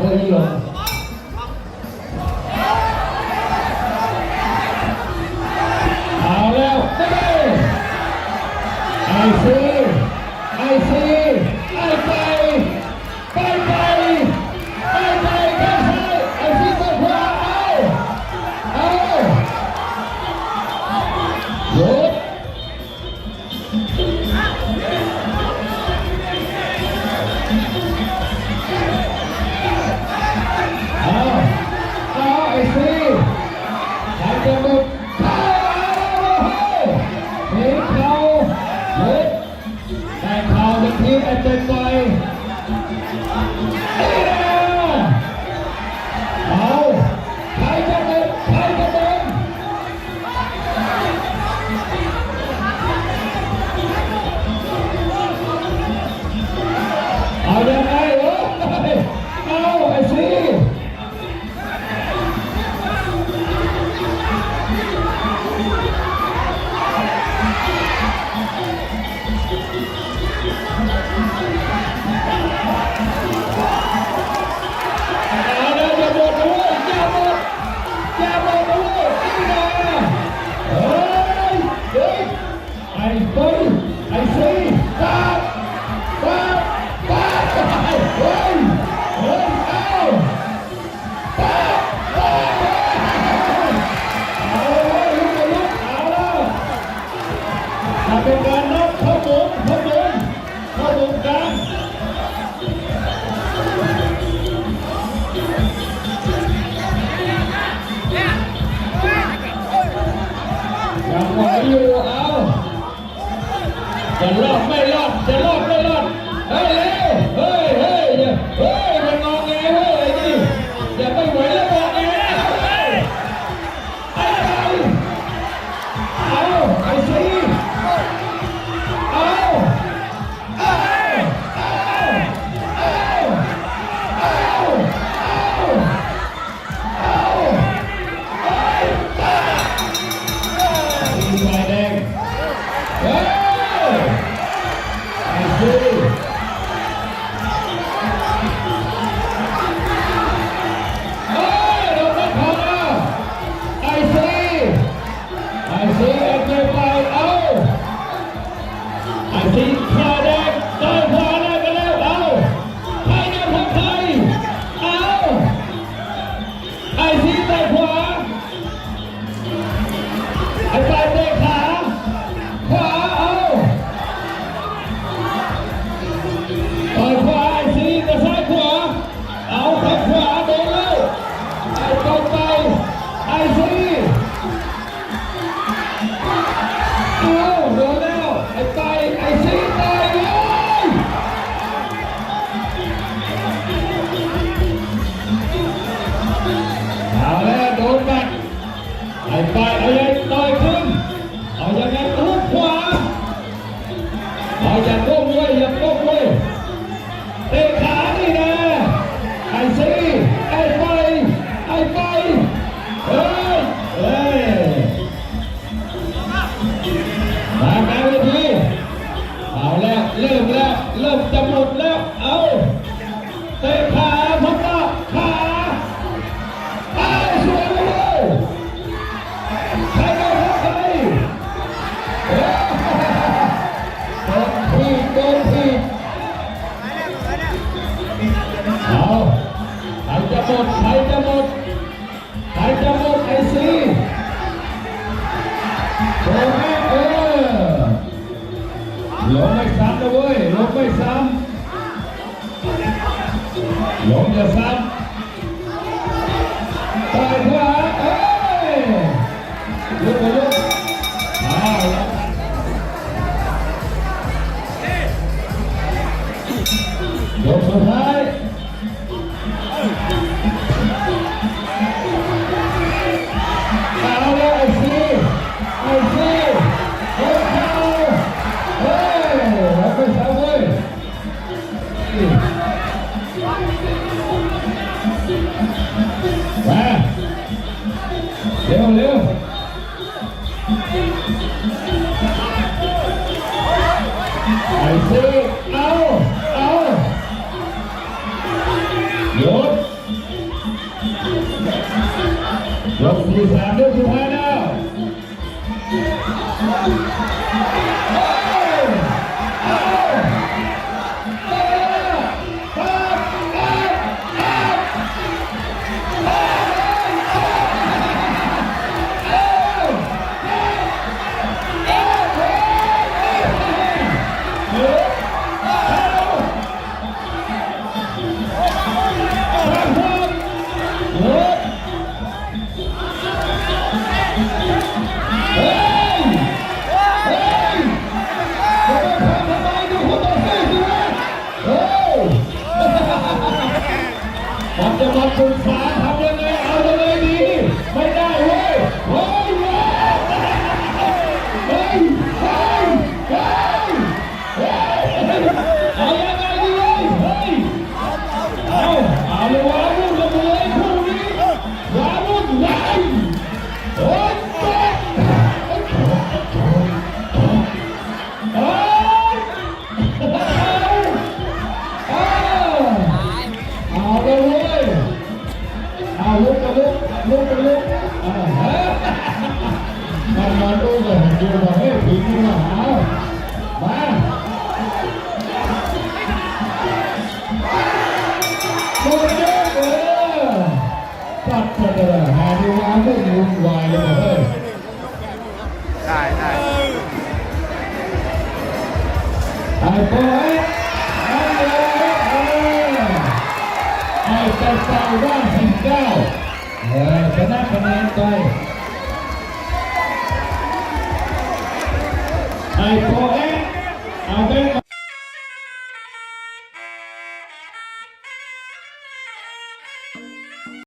เอศนิยมเอาแล้วไอซีไอซี Brasil! Bye. ดใครจหมดใครจะหมดไอซีโดนแมเออลงไม่ซ้ำนะเว้ยลงไม่ซ้ำลงจะซ้ำต่อยขวาเยลุไปลุกยกสุดท้า มาเร็วเร็วไอซีเอาเอายกยกที่สามยกสุดท้ายนะ มดูคนต่อสู้สิวะเฮ้ยมันจะมาปรึกษาทำยังไงเอายังไงดีไม่ได้เว้ยเฮ้ยเว้ยเฮ้ยเฮ้ยเฮ้ยเฮ้ยเอายังไงดีเว้ยเฮ้ยเอาเอาเลยวา มันมาดูกันดูมาให้ผีมาเอามาโอ้ยเออปัดไปเลยหาดูว่าไม่วุ่นวายเลยเฮ้ยได้ได้ไอ้บอยไอ้เลยไอ้เจ้าสาวว่านสิบเก้าเออชนะคะแนนไป I correct avec